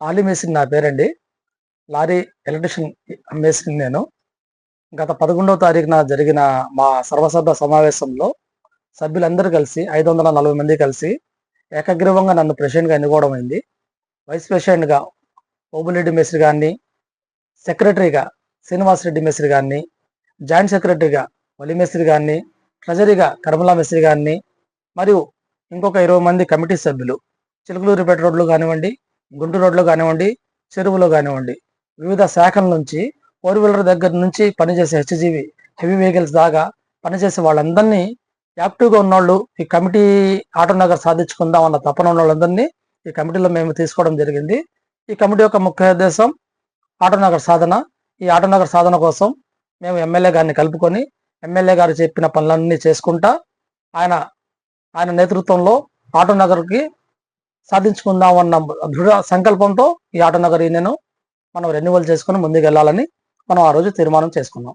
ఆలి మేస్త్రి నా పేరండి. లారీ ఎలక్ట్రిషియన్ మేస్త్రి నేను. గత పదకొండవ తారీఖున జరిగిన మా సర్వసభ సమావేశంలో సభ్యులందరూ కలిసి ఐదు వందల నలభై మంది కలిసి ఏకగ్రీవంగా నన్ను ప్రెసిడెంట్గా ఎన్నుకోవడం అయింది. వైస్ ప్రెసిడెంట్గా ఓబులెడ్డి మేస్త్రి గారిని సెక్రటరీగా శ్రీనివాసరెడ్డి మేస్త్రి గారిని జాయింట్ సెక్రటరీగా వలి మేస్త్రి గారిని ట్రెజరీగా కర్మలా మేస్త్రి గారిని మరియు ఇంకొక ఇరవై మంది కమిటీ సభ్యులు చిలుకలూరిపేట రోడ్లు కానివ్వండి గుంటూరు రోడ్లో కానివ్వండి చెరువులో కానివ్వండి వివిధ శాఖల నుంచి ఫోర్ వీలర్ దగ్గర నుంచి పనిచేసే హెచ్జీవి హెవీ వెహికల్స్ దాకా పనిచేసే వాళ్ళందరినీ యాక్టివ్గా ఉన్నవాళ్ళు ఈ కమిటీ ఆటో నగర్ సాధించుకుందాం అన్న తపన ఉన్న వాళ్ళందరినీ ఈ కమిటీలో మేము తీసుకోవడం జరిగింది. ఈ కమిటీ యొక్క ముఖ్య ఉద్దేశం ఆటో నగర్ సాధన. ఈ ఆటో నగర్ సాధన కోసం మేము ఎమ్మెల్యే గారిని కలుపుకొని ఎమ్మెల్యే గారు చెప్పిన పనులన్నీ చేసుకుంటా ఆయన ఆయన నేతృత్వంలో ఆటో నగర్కి సాధించుకుందాం అన్న దృఢ సంకల్పంతో ఈ ఆటో నగర్ నేను మనం రెన్యువల్ చేసుకుని ముందుకు వెళ్ళాలని మనం ఆ రోజు తీర్మానం చేసుకున్నాం.